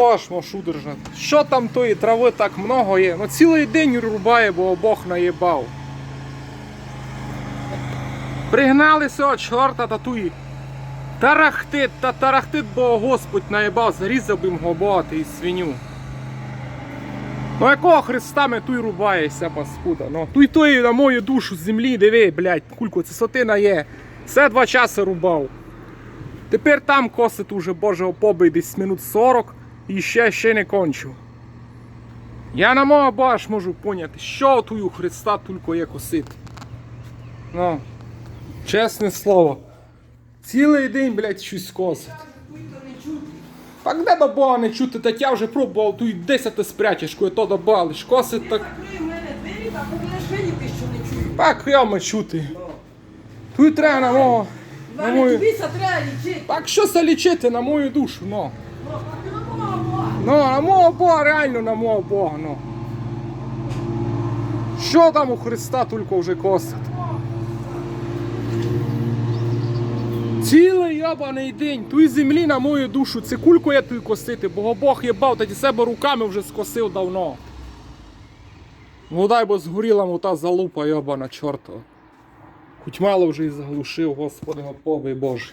Баш машу держати. Що там тої трави так много є? Ну цілий день рубає, бо Бог наїбав. Пригнали цього чорта та туї. Тарахтит, та тарахтит, бо Господь наїбав, зарізав би гоботи і свиню. Ну якого Христа ми туй рубаєшся, паскуда? Ну, туй той на мою душу з землі, диви, блядь, кулько, це сотина є. Все два часи рубав. Тепер там косить уже Божого побий десь минут 40 і ще ще не кончив. Я на мого баш можу поняти, що тут у Христа тільки є косити. Ну, чесне слово. Цілий день, блядь, щось косить. Так де до Бога не чути, так я вже пробував, тут 10 спрячеш, коли то добавиш. Косить так. Так ями чути. Тут треба на мого. На мою... Так що це лічити на мою душу, ну. Ну, на мого Бога, реально на мого Бога, ну. Що там у Христа тільки вже косить? Цілий ябаний день, ту землі на мою душу, це кульку я ту косити, бо Бог єбав, тоді себе руками вже скосив давно. Ну дай бо згоріла му та залупа йобана чортова. Хоч мало вже і заглушив, Господи, побий Боже.